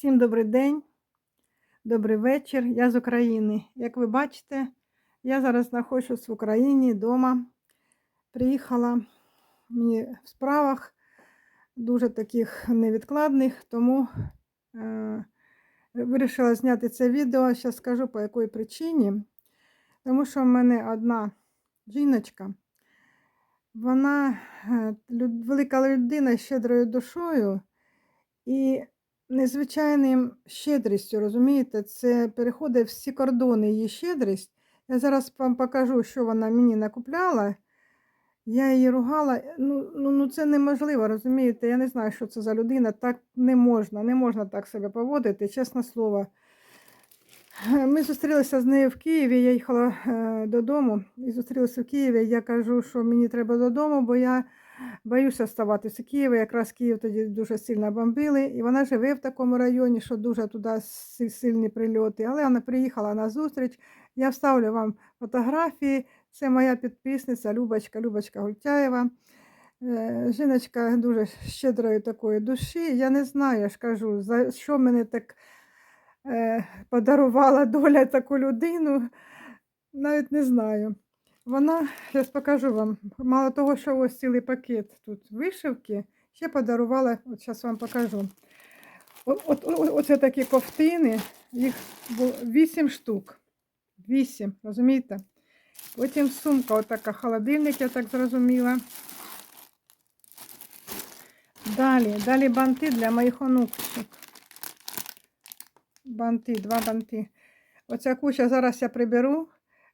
Всім добрий день, добрий вечір. Я з України. Як ви бачите, я зараз знаходжусь в Україні вдома. Приїхала мені в справах дуже таких невідкладних, тому е, вирішила зняти це відео. Зараз скажу по якій причині. Тому що в мене одна жіночка, вона е, люд- велика людина з щедрою душою. І незвичайним щедрістю, розумієте, це переходить всі кордони її щедрість. Я зараз вам покажу, що вона мені накупляла. Я її ругала. Ну, ну, ну це неможливо, розумієте? Я не знаю, що це за людина. Так не можна, не можна так себе поводити, чесне слово. Е, Ми зустрілися з нею в Києві. Я їхала е, додому і зустрілися в Києві. Я кажу, що мені треба додому, бо я боюся ставатися в Києві. Якраз Київ тоді дуже сильно бомбили. І вона живе в такому районі, що дуже туди сильні прильоти. Але вона приїхала на зустріч. Я вставлю вам фотографії. Це моя підписниця Любочка, Любочка Гультяєва. Е, Жіночка дуже щедрої такої душі. Я не знаю, я ж кажу, за що мене так е, подарувала доля таку людину. Навіть не знаю. Вона, зараз покажу вам, мало того, що ось цілий пакет тут вишивки, ще подарувала, от зараз вам покажу. От, от, о- оце такі ковтини, їх було 8 штук. 8, розумієте? Потім сумка, отака холодильник, я так зрозуміла. Далі, далі банти для моїх онукчик. Банти, два банти. Оця куча зараз я приберу,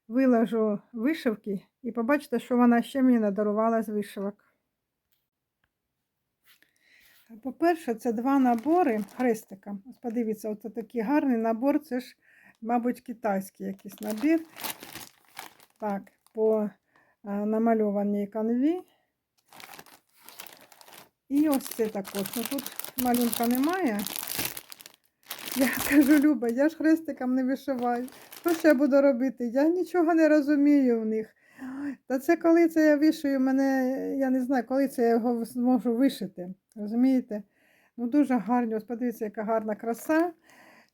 виложу вишивки і побачите, що вона ще мені надарувала з вишивок. По-перше, це два набори хрестика. Ось подивіться, оце такий гарний набор. Це ж, мабуть, китайський якийсь набір. Так, по намальованій канві. І ось це також. Ну, тут малюнка немає. Я кажу, Люба, я ж хрестиком не вишиваю. Що ще буду робити? Я нічого не розумію в них. Та це коли це я вишию, мене, я не знаю, коли це я його зможу вишити. Розумієте? Ну дуже гарно, ось подивіться, яка гарна краса.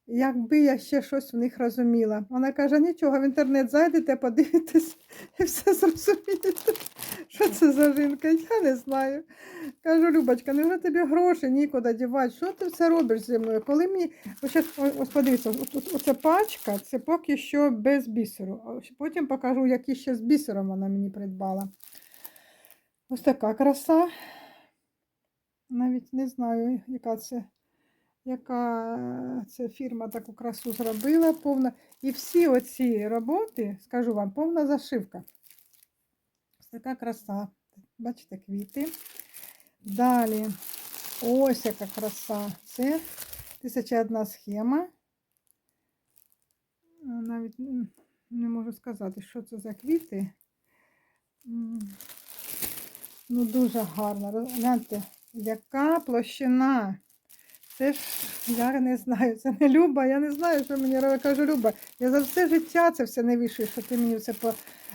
Якби я ще щось в них розуміла. Вона каже, нічого, в інтернет зайдете, подивитесь і все зрозумієте. Що це за жінка? Я не знаю. Кажу, Любочка, невже тобі гроші нікуди дівати? Що ти це робиш зі мною? Коли мені. Ось, ось подивіться, оця пачка, це поки що без бісеру. Потім покажу, які ще з бісером вона мені придбала. Ось така краса. Навіть не знаю, яка це, яка е, це фірма таку красу зробила. Повна. І всі оці роботи, скажу вам, повна зашивка. Ось така краса. Бачите, квіти. Далі, ось яка краса. Це 1001 схема. Навіть не можу сказати, що це за квіти. Ну, дуже гарно. Гляньте, яка площина. Це ж, я не знаю, це не Люба, я не знаю, що мені робить. Кажу, Люба, я за все життя це все не вішую, що ти мені це по-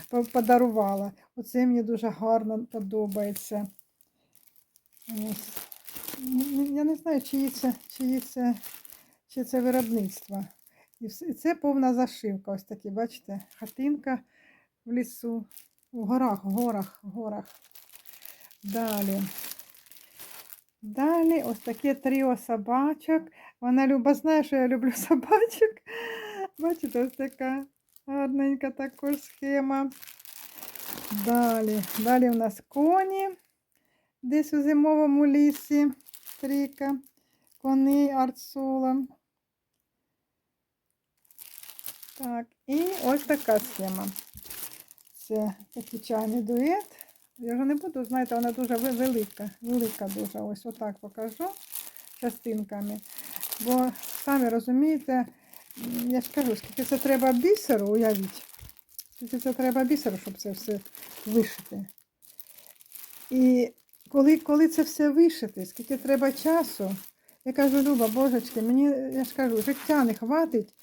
по- подарувала. Оце мені дуже гарно подобається. Ось. Я не знаю, чиї це, чиї це, чи це виробництво. І це повна зашивка. Ось такі, бачите, хатинка в лісу, в горах, в горах, в горах. Далі. Далі ось таке тріо собачок. Вона Люба знає, що я люблю собачок. Бачите, ось така гарненька також схема. Далі. Далі у нас коні. Десь у зимовому лісі. Трійка. Кони арцула. Так, і ось така схема. Це такий чайний дует. Я вже не буду, знаєте, вона дуже велика. Велика дуже. Ось отак покажу частинками. Бо самі розумієте, я ж кажу, скільки це треба бісеру, уявіть. Скільки це треба бісеру, щоб це все вишити. І коли, коли це все вишити, скільки треба часу, я кажу, Люба, божечки, мені, я ж кажу, життя не хватить,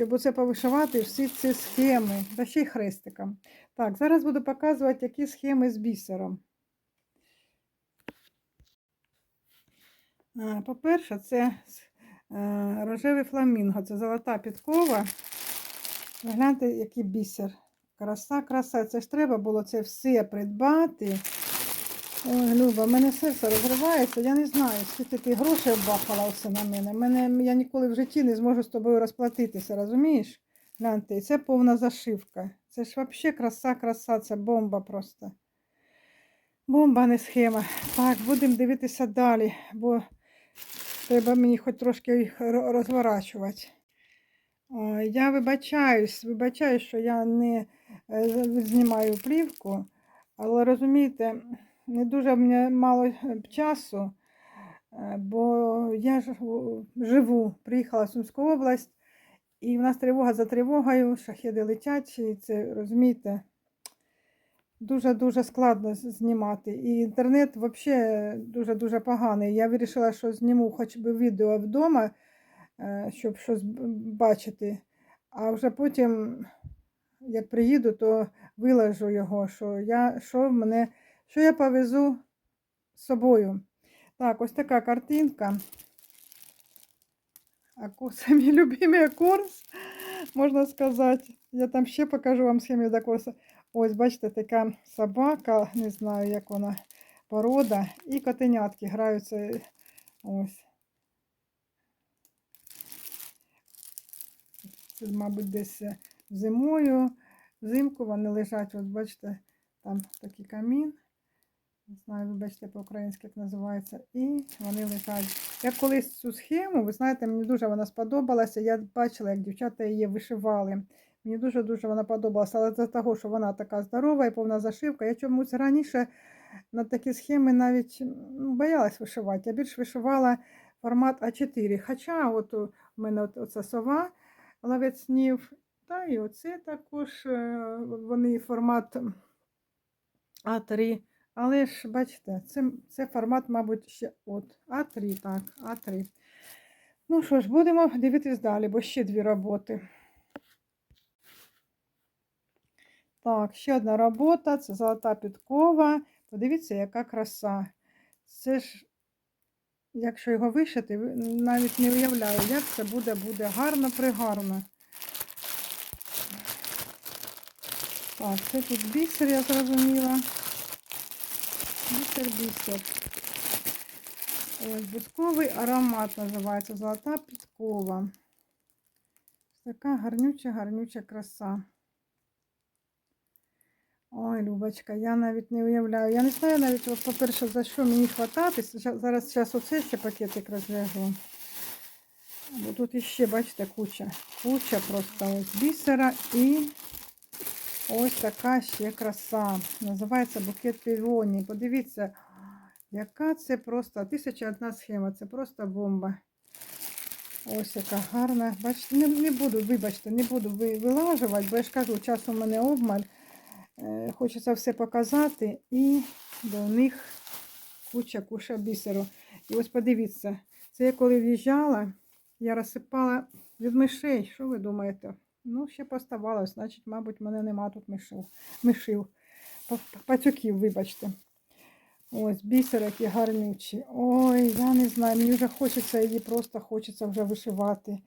щоб оце повишивати всі ці схеми, та ще й хрестиком. Так, зараз буду показувати, які схеми з бісером. По-перше, це Е, Рожевий фламінго. Це золота підкова. Гляньте, який бісер. Краса, краса. Це ж треба було це все придбати. Ой, Люба, в мене серце розривається. Я не знаю, скільки ти грошей бахала оце на мене. мене. Я ніколи в житті не зможу з тобою розплатитися, розумієш? Гляньте, це повна зашивка. Це ж взагалі краса, краса, це бомба просто. Бомба, не схема. Так, будемо дивитися далі, бо треба мені хоч трошки їх розворачувати. Я вибачаюсь, вибачаюсь, що я не е, знімаю плівку, але розумієте, не дуже в мене мало е, часу, е, бо я живу, приїхала в Сумську область, і в нас тривога за тривогою, шахеди летять, і це розумієте. Дуже-дуже складно знімати. І інтернет взагалі дуже-дуже поганий. Я вирішила, що зніму хоч би відео вдома, е, щоб щось бачити. А вже потім, як приїду, то виложу його, що я, що мене, що я повезу з собою. Так, ось така картинка. Це мій любимий курс, можна сказати. Я там ще покажу вам схему до курсу. Ось, бачите, така собака, не знаю, як вона порода, і котенятки граються. Ось. Це, мабуть, десь е, зимою. Взимку вони лежать, от бачите, там такий камін. Не знаю, вибачте по-українськи, як називається. І вони лежать. Я колись цю схему, ви знаєте, мені дуже вона сподобалася. Я бачила, як дівчата її вишивали. Мені дуже-дуже вона подобалася, але за того, що вона така здорова і повна зашивка, я чомусь раніше на такі схеми навіть ну, боялась вишивати. Я більш вишивала формат А4. Хоча от у мене от, оця сова, ловець снів, та і оце також е, вони формат А3. Але ж, бачите, це, це формат, мабуть, ще от А3, так, А3. Ну що ж, будемо дивитись далі, бо ще дві роботи. Так, ще одна робота, це золота підкова. Подивіться, яка краса. Це ж, якщо його вишити, навіть не уявляю, як це буде, буде гарно, пригарно. Так, це тут бісер, я зрозуміла. Бісер, бісер. Ось бусковий аромат називається Золота підкова. Така гарнюча, гарнюча краса. Ой, Любочка, я навіть не уявляю. Я не знаю навіть, по-перше, за що мені хвататись. Зараз зараз оце ще пакетик розв'яжу. Бо тут іще, бачите, куча. Куча просто ось бісера і ось така ще краса. Називається букет півоній. Подивіться, яка це просто тисяча одна схема. Це просто бомба. Ось яка гарна. Бачите, не, не буду, вибачте, не буду вилажувати, бо я ж кажу, часу в мене обмаль. Е, Хочеться все показати, і до них куча куча бісеру. І ось подивіться, це я коли в'їжджала, я розсипала від мишей. Що ви думаєте? Ну, ще поставалось, значить, мабуть, мене нема тут мишів. мишів. Пацюків, вибачте. Ось бісер, які гарнючі. Ой, я не знаю, мені вже хочеться її, просто хочеться вже вишивати.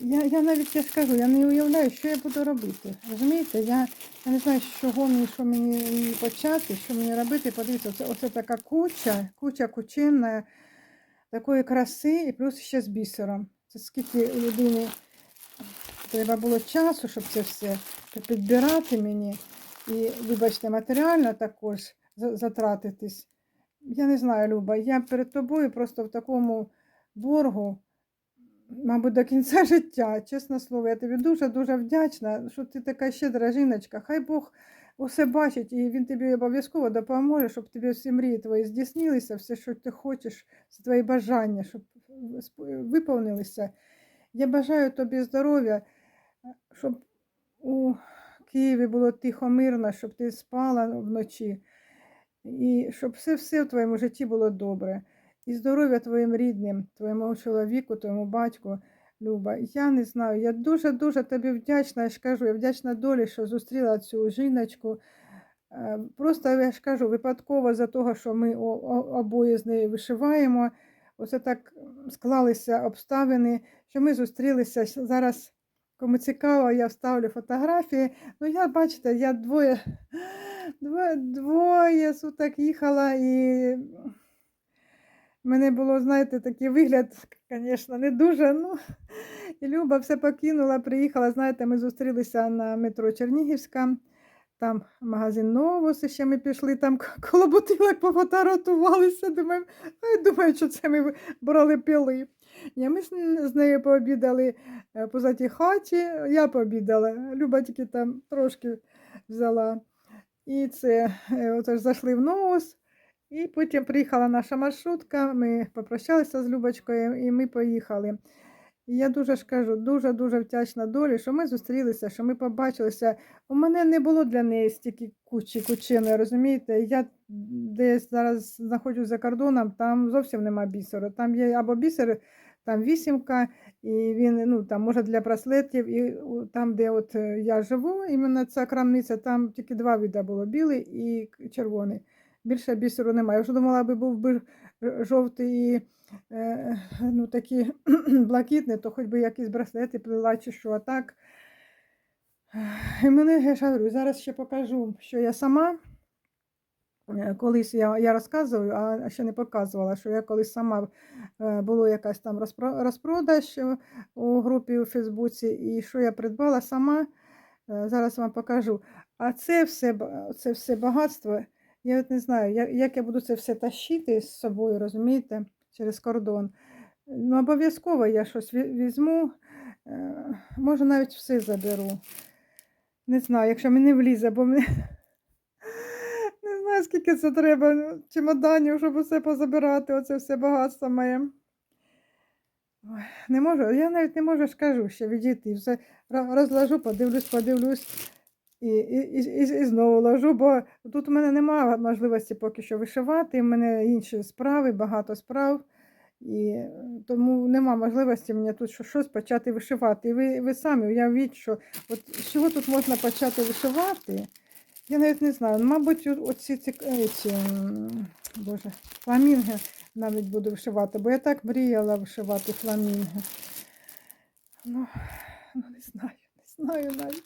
Я, я навіть я скажу, я не уявляю, що я буду робити. Розумієте, я, я не знаю, з чого мені, що мені почати, що мені робити. Подивіться, оце, оце така куча, куча кучинна такої краси, і плюс ще з бісером. Це скільки людини треба було часу, щоб це все підбирати мені. І, вибачте, матеріально також затратитись. Я не знаю, Люба, я перед тобою просто в такому боргу, мабуть, до кінця життя. Чесне слово, я тобі дуже-дуже вдячна, що ти така щедра жіночка. Хай Бог усе бачить, і він тобі обов'язково допоможе, щоб тобі всі мрії твої здійснилися, все, що ти хочеш, всі твої бажання, щоб виповнилися. Я бажаю тобі здоров'я, щоб у Києві було тихо, мирно, щоб ти спала вночі. І щоб все-все в твоєму житті було добре. І здоров'я твоїм рідним, твоєму чоловіку, твоєму батьку, Люба. Я не знаю, я дуже-дуже тобі вдячна, я ж кажу, я вдячна долі, що зустріла цю жіночку. Е, Просто я ж кажу, випадково за того, що ми обоє з нею вишиваємо. оце так склалися обставини, що ми зустрілися зараз. Кому цікаво, я вставлю фотографії. Ну, я, бачите, я двоє, двоє, двоє суток їхала і мене було, знаєте, такий вигляд, звісно, не дуже. Ну, і Люба все покинула, приїхала. Знаєте, ми зустрілися на метро Чернігівська, там магазин Новус, і ще ми пішли, там коло бутилок пофотографувалися. Думаю, думаю, що це ми брали пили. Ні, ми з нею пообідали е, поза тій хаті, я пообідала. Люба тільки там трошки взяла. І це, е, оце ж зайшли в Новус. І потім приїхала наша маршрутка, ми попрощалися з Любочкою і ми поїхали. І я дуже ж кажу, дуже-дуже вдячна долі, що ми зустрілися, що ми побачилися. У мене не було для неї стільки кучі кучини, розумієте? Я десь зараз знаходжусь за кордоном, там зовсім нема бісеру. Там є або бісер, там вісімка, і він ну, там, може для браслетів, і там, де от е, я живу, іменно ця крамниця, там тільки два види було білий і червоний. Більше бісеру немає. Я вже думала, аби був би жовтий і ну, такі блакитний, то хоч би якісь браслети плела чи що, а так. І мене, я ж говорю, зараз ще покажу, що я сама. Е, Колись я, я розказую, а ще не показувала, що я колись сама е, було якась там розпродаж е, у групі у Фейсбуці, і що я придбала сама, е, зараз вам покажу. А це все, це все багатство, я от не знаю, як я буду це все тащити з собою, розумієте, через кордон. Ну, обов'язково я щось візьму, е, може навіть все заберу. Не знаю, якщо мені влізе, бо мені не знаю, скільки це треба ну, чемоданів, щоб усе позабирати, оце все багатство моє. Не можу, я навіть не можу ж кажу ще відійти. Все ро- розложу, подивлюсь, подивлюсь і, і, і, і, знову ложу, бо тут у мене немає можливості поки що вишивати, у мене інші справи, багато справ. І е, тому нема можливості мені тут щось почати вишивати. І ви, ви самі уявіть, що от чого тут можна почати вишивати, я навіть не знаю. Мабуть, оці ці, е, ці боже, фламінги навіть буду вишивати, бо я так мріяла вишивати фламінги. Ну, ну не знаю, знаю навіть.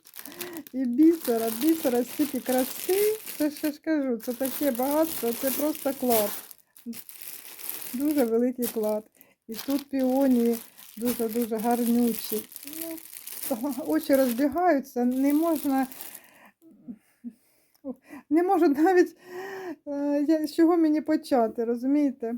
І бісера, бісера, стільки краси, це ще ж кажу, це таке багатство, це просто клад. Дуже великий клад. І тут піонії дуже-дуже гарнючі. Ну, очі розбігаються, не можна. Не можу навіть е, з чого мені почати, розумієте?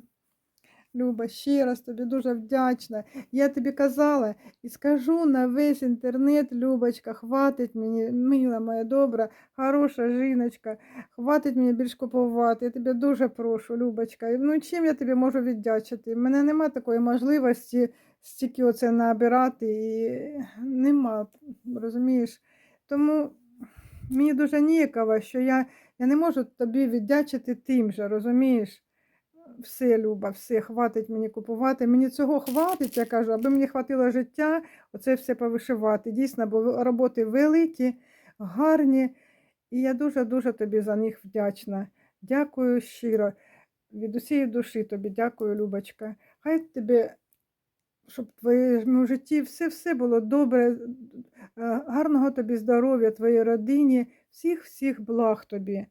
Люба, ще раз тобі дуже вдячна. Я тобі казала і скажу на весь інтернет, Любочка, хватить мені, мила моя добра, хороша жіночка, хватить мені більш купувати. Я тебе дуже прошу, Любочка. Ну чим я тобі можу віддячити? У мене нема такої можливості стільки оце набирати і нема, розумієш? Тому мені дуже ніяково, що я, я не можу тобі віддячити тим же, розумієш? Все, Люба, все, хватить мені купувати. Мені цього хватить, я кажу, аби мені хватило життя, оце все повишивати. Дійсно, бо роботи великі, гарні, і я дуже-дуже тобі за них вдячна. Дякую щиро. Від усієї душі тобі дякую, Любочка. Хай тобі, щоб в твоєму житті все-все було добре, е, гарного тобі здоров'я, твоїй родині, всіх-всіх благ тобі.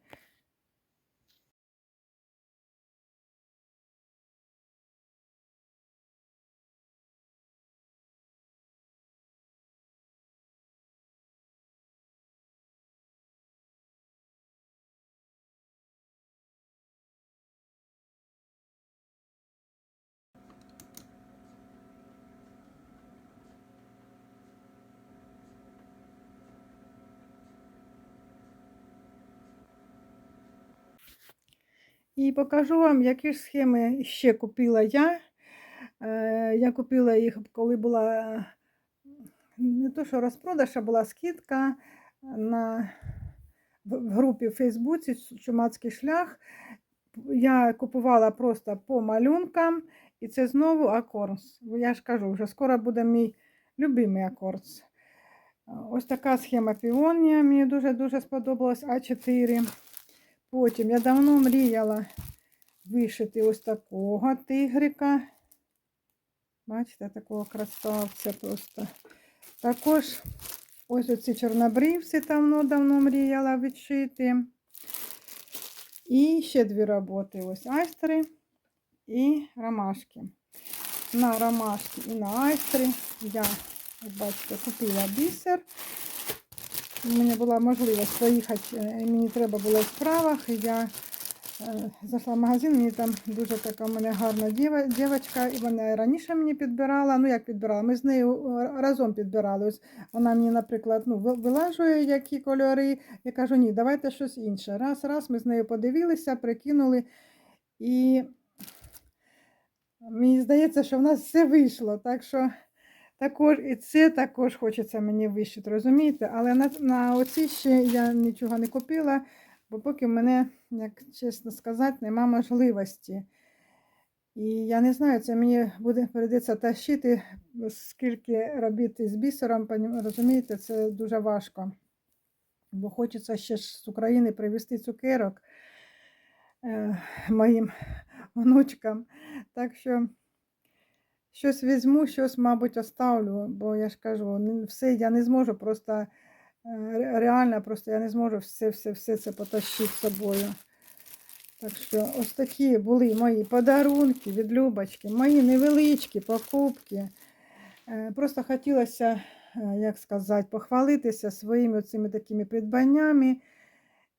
І покажу вам, які ж схеми ще купила я. Е, Я купила їх, коли була не то, що розпродаж, а була скидка на, в групі в Фейсбуці Чумацький шлях. Я купувала просто по малюнкам, і це знову акорс. Я ж кажу, вже скоро буде мій любимий акорс. Ось така схема піонія. Мені дуже-дуже сподобалась А4. Потім я давно мріяла вишити ось такого тигрика. Бачите, такого красавця просто. Також ось оці чорнобривці давно-давно мріяла відшити. І ще дві роботи. Ось айстери і ромашки. На ромашки і на айстери я, бачите, купила бісер. У мене була можливість поїхати, е, мені треба було в справах, я е, зайшла в магазин, мені там дуже така в мене гарна дівчинка, і вона раніше мені підбирала. Ну, як підбирала, ми з нею е, разом підбирали. Ось вона мені, наприклад, ну, вилажує які кольори. Я кажу, ні, давайте щось інше. Раз, раз, ми з нею подивилися, прикинули. І мені здається, що в нас все вийшло. Так що також і це також хочеться мені вищити, розумієте? Але на, на оці ще я нічого не купила, бо поки в мене, як чесно сказати, нема можливості. І я не знаю, це мені буде прийдеться тащити, скільки робити з бісером, розумієте, це дуже важко. Бо хочеться ще ж з України привезти цукерок е, моїм внучкам. Так що щось візьму, щось, мабуть, оставлю, бо я ж кажу, все я не зможу просто е, реально, просто я не зможу все, все, все це потащити з собою. Так що ось такі були мої подарунки від Любочки, мої невеличкі покупки. Е, Просто хотілося, е, як сказати, похвалитися своїми цими такими придбаннями.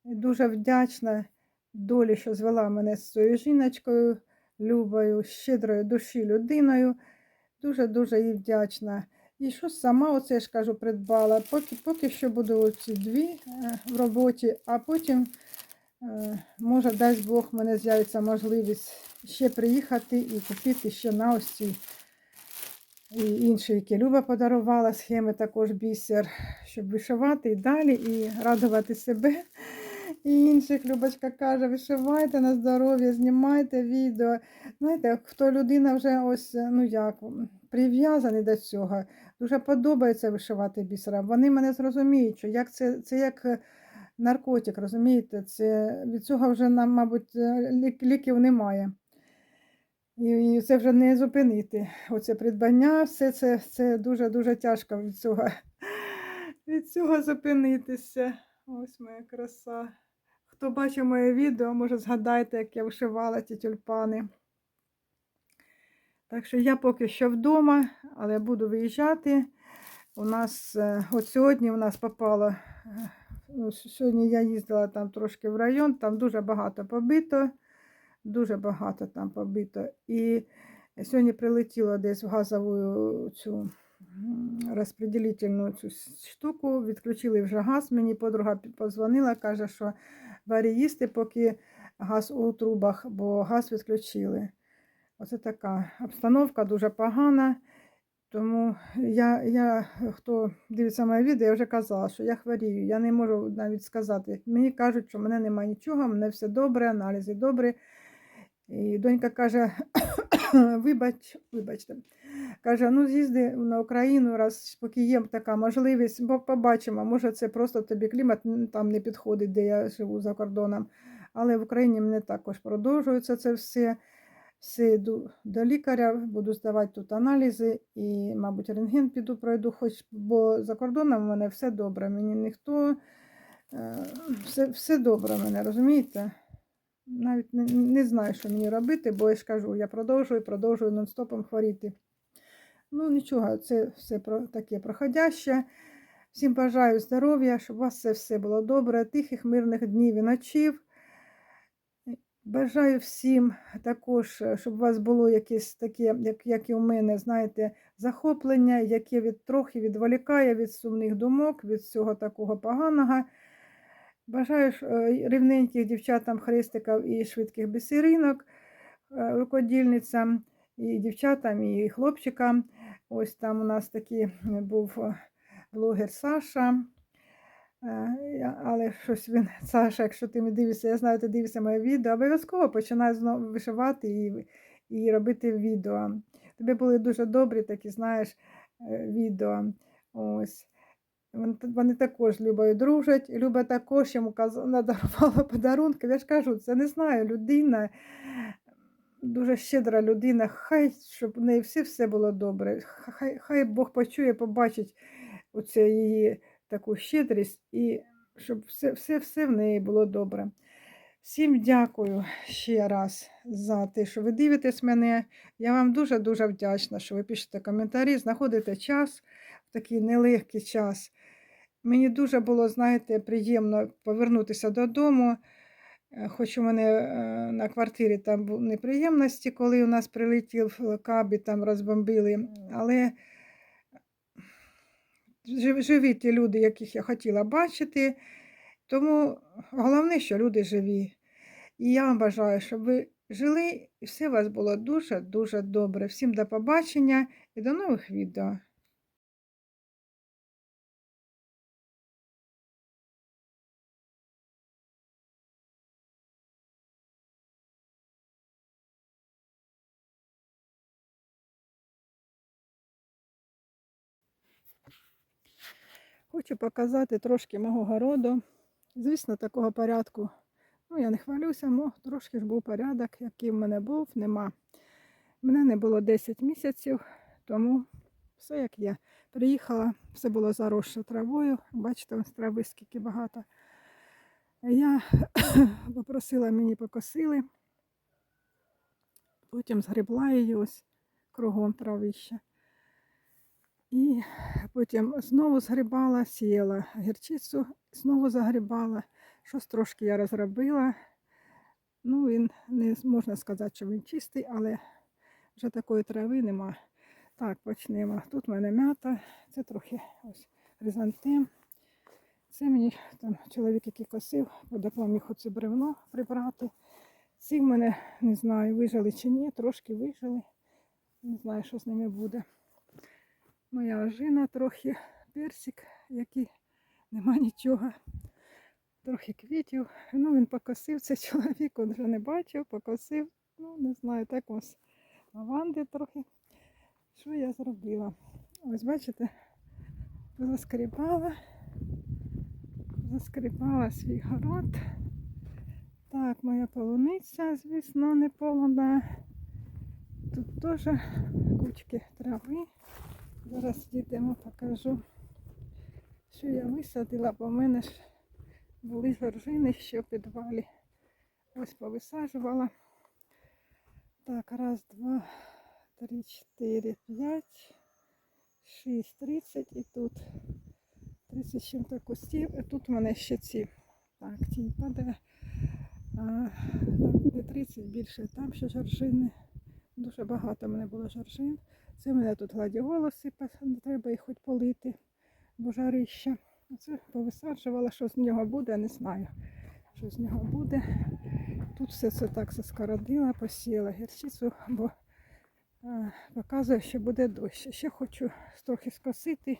Дуже вдячна долі, що звела мене з цією жіночкою, любою, щедрою душі людиною. Дуже-дуже їй вдячна. І що сама, оце я ж кажу, придбала. Поки, поки що буду оці дві е, в роботі, а потім, е, може, дасть Бог, мене з'явиться можливість ще приїхати і купити ще на ось і інші, які Люба подарувала, схеми також бісер, щоб вишивати і далі, і радувати себе. І інших Любочка каже, вишивайте на здоров'я, знімайте відео. Знаєте, хто людина вже ось, ну як, прив'язаний до цього, дуже подобається вишивати бісером. Вони мене зрозуміють, що як це, це як наркотик, розумієте? Це, від цього вже нам, мабуть, лік- ліків немає. І, і це вже не зупинити. Оце придбання, все це, це дуже-дуже тяжко від цього, від цього зупинитися. Ось моя краса. Хто бачив моє відео, може згадайте, як я вишивала ці тюльпани. Так що я поки що вдома, але буду виїжджати. У нас е, от сьогодні у нас попало. е, ну, Сьогодні я їздила там трошки в район, там дуже багато побито. Дуже багато там побито. І сьогодні прилетіло десь в газову цю розподілительну цю штуку, відключили вже газ. Мені подруга подзвонила, каже, що варі їсти, поки газ у трубах, бо газ відключили. Оце така обстановка дуже погана. Тому я, я, хто дивиться моє відео, я вже казала, що я хворію. Я не можу навіть сказати. Мені кажуть, що мене немає нічого, мене все добре, аналізи добрі. І донька каже: вибач, вибачте, каже, ну з'їзди на Україну, раз поки є така можливість, бо побачимо, може це просто тобі клімат там не підходить, де я живу за кордоном. Але в Україні мене також продовжується це все. Все йду до лікаря, буду здавати тут аналізи і, мабуть, рентген піду пройду, хоч бо за кордоном в мене все добре. Мені ніхто е, все, все добре мене, розумієте? Навіть не, не знаю, що мені робити, бо я ж кажу, я продовжую, продовжую нон-стопом хворіти. Ну, нічого, це все про, таке проходяще. Всім бажаю здоров'я, щоб у вас це все було добре, тихих, мирних днів і ночів. Бажаю всім також, щоб у вас було якесь таке, як, як і у мене, знаєте, захоплення, яке від, трохи відволікає від сумних думок, від всього такого поганого. Бажаю е, рівненьких дівчатам хрестиків і швидких бісеринок, е, рукодільницям, і дівчатам, і хлопчикам. Ось там у нас такий був е, блогер Саша. Але щось він, Саша, якщо ти мене дивишся, я знаю, ти дивишся моє відео, обов'язково починай знову вишивати і, і робити відео. Тобі були дуже добрі такі, знаєш, відео. Ось. Вони, також Любою дружать. Люба також йому надарувала подарунки. Я ж кажу, це не знаю, людина. дуже щедра людина. Хай щоб в неї все все було добре. Хай, хай Бог почує, побачить оце її таку щедрість і щоб все, все, все в неї було добре. Всім дякую ще раз за те, що ви дивитесь мене. Я вам дуже-дуже вдячна, що ви пишете коментарі, знаходите час в такий нелегкий час. Мені дуже було, знаєте, приємно повернутися додому. Е, Хоч у мене е, на квартирі там були неприємності, коли у нас прилетів кабі, там розбомбили. Але живі ті люди, яких я хотіла бачити. Тому головне, що люди живі. І я вам бажаю, щоб ви жили і все у вас було дуже-дуже добре. Всім до побачення і до нових відео. Хочу показати трошки мого городу. Звісно, такого порядку. Ну, я не хвалюся, але трошки ж був порядок, який в мене був, нема. Мене не було 10 місяців, тому все як є. Приїхала, все було заросше травою. Бачите, ось трави скільки багато. Я попросила мені покосили, потім згребла її ось кругом травище. І потім знову згрібала, сіяла гірчицю, знову загрібала. Щось трошки я розробила. Ну, він не можна сказати, що він чистий, але вже такої трави нема. Так, почнемо. Тут в мене м'ята, це трохи ось хризантем. Це мені там чоловік, який косив, допоміг оце бревно прибрати. Ці в мене не знаю, вижили чи ні, трошки вижили. Не знаю, що з ними буде. Моя ожина трохи персик, який нема нічого. Трохи квітів. Ну, він покосив, це чоловік, він вже не бачив, покосив. Ну, не знаю, так ось лаванди трохи. Що я зробила? Ось бачите, заскрібала, заскрібала свій город. Так, моя полуниця, звісно, не полона. Тут теж кучки трави. Зараз йдемо, покажу, що я висадила, бо в мене ж були жоржини ще в підвалі. Ось повисаджувала. Так, раз, два, три, чотири, п'ять, шість, тридцять і тут 30 чим-то кустів. І тут в мене ще ці. Так, тінь падає. А, не 30 більше. Там ще жоржини. Дуже багато в мене було жоржин. Це в мене тут гладіолуси, треба їх хоч полити, бо жарища. Оце повисаджувала, що з нього буде, не знаю, що з нього буде. Тут все це так заскородила, посіяла гірчицю, бо а, показує, що буде дощ. Ще хочу трохи скосити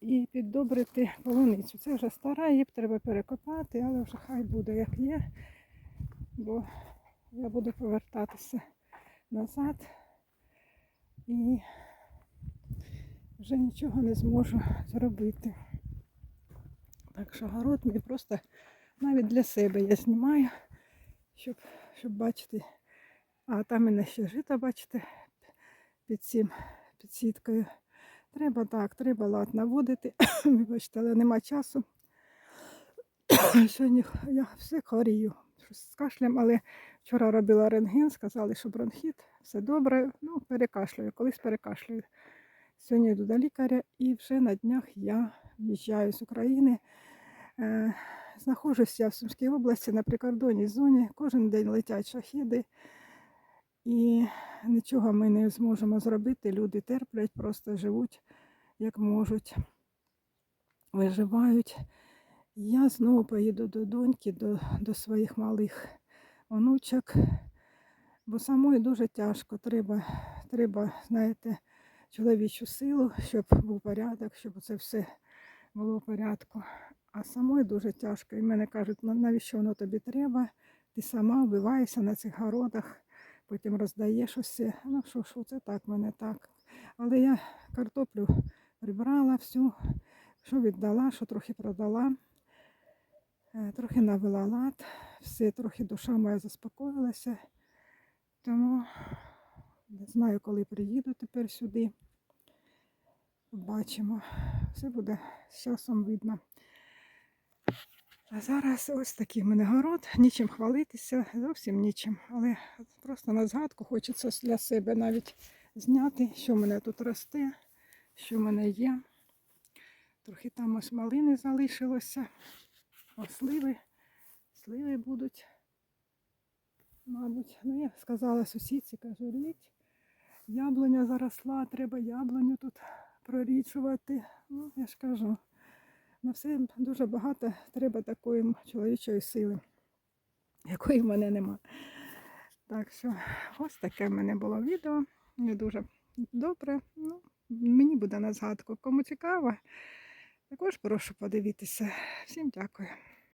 і піддобрити полуницю. Це вже стара, її треба перекопати, але вже хай буде як є, бо я буду повертатися назад і вже нічого не зможу зробити. Так що город мій просто навіть для себе я знімаю, щоб, щоб бачити. А там мене ще жито, бачите, під цим, під сіткою. Треба так, треба лад наводити. Вибачте, але нема часу. Сьогодні я все хворію. З кашлем, але вчора робила рентген, сказали, що бронхіт, все добре. Ну, перекашлюю, колись перекашлюю. Сьогодні йду до лікаря і вже на днях я в'їжджаю з України. Е, знаходжуся в Сумській області на прикордонній зоні. Кожен день летять шахіди. І нічого ми не зможемо зробити. Люди терплять, просто живуть як можуть, виживають. Я знову поїду до доньки, до, до своїх малих онучок, бо самої дуже тяжко. Треба, треба, знаєте, чоловічу силу, щоб був порядок, щоб це все було в порядку. А самої дуже тяжко. І мене кажуть, «Ну, навіщо воно тобі треба? Ти сама вбиваєшся на цих городах, потім роздаєш усе. Ну що ж, це так мене так. Але я картоплю прибрала всю, що віддала, що трохи продала. Е, Трохи навела лад, все, трохи душа моя заспокоїлася. Тому не знаю, коли приїду тепер сюди. Бачимо, все буде з часом видно. А зараз ось такий в мене город, нічим хвалитися, зовсім нічим. Але просто на згадку хочеться для себе навіть зняти, що в мене тут росте, що в мене є. Трохи там ось малини залишилося. Ось сливи, сливи будуть. Мабуть, ну я сказала сусідці, кажу, ріть. Яблуня заросла, треба яблуню тут прорічувати. Ну, я ж кажу, на все дуже багато треба такої чоловічої сили, якої в мене нема. Так що ось таке в мене було відео. Не дуже добре. Ну, мені буде на згадку. Кому цікаво, також прошу подивитися. Всім дякую.